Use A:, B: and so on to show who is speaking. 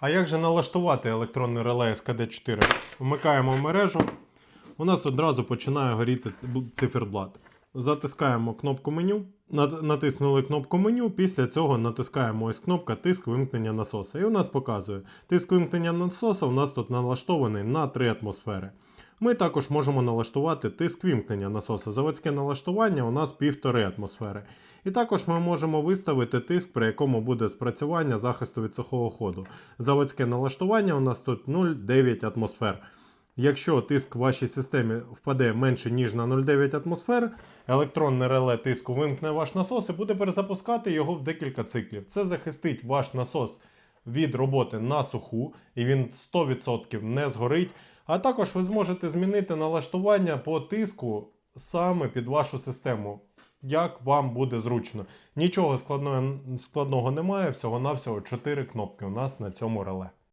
A: А як же налаштувати електронний реле СКД4? Вмикаємо в мережу. У нас одразу починає горіти циферблат. Затискаємо кнопку меню, натиснули кнопку меню, після цього натискаємо ось кнопка тиск вимкнення насоса. І у нас показує, тиск вимкнення насоса у нас тут налаштований на 3 атмосфери. Ми також можемо налаштувати тиск вимкнення насоса. Заводське налаштування у нас 1,5 атмосфери. І також ми можемо виставити тиск, при якому буде спрацювання захисту від сухого ходу. Заводське налаштування у нас тут 0,9 атмосфер. Якщо тиск в вашій системі впаде менше, ніж на 0,9 атмосфер, електронне реле тиску вимкне ваш насос і буде перезапускати його в декілька циклів. Це захистить ваш насос від роботи на суху, і він 100% не згорить. А також ви зможете змінити налаштування по тиску саме під вашу систему. Як вам буде зручно. Нічого складного, складного немає, всього-навсього 4 кнопки у нас на цьому реле.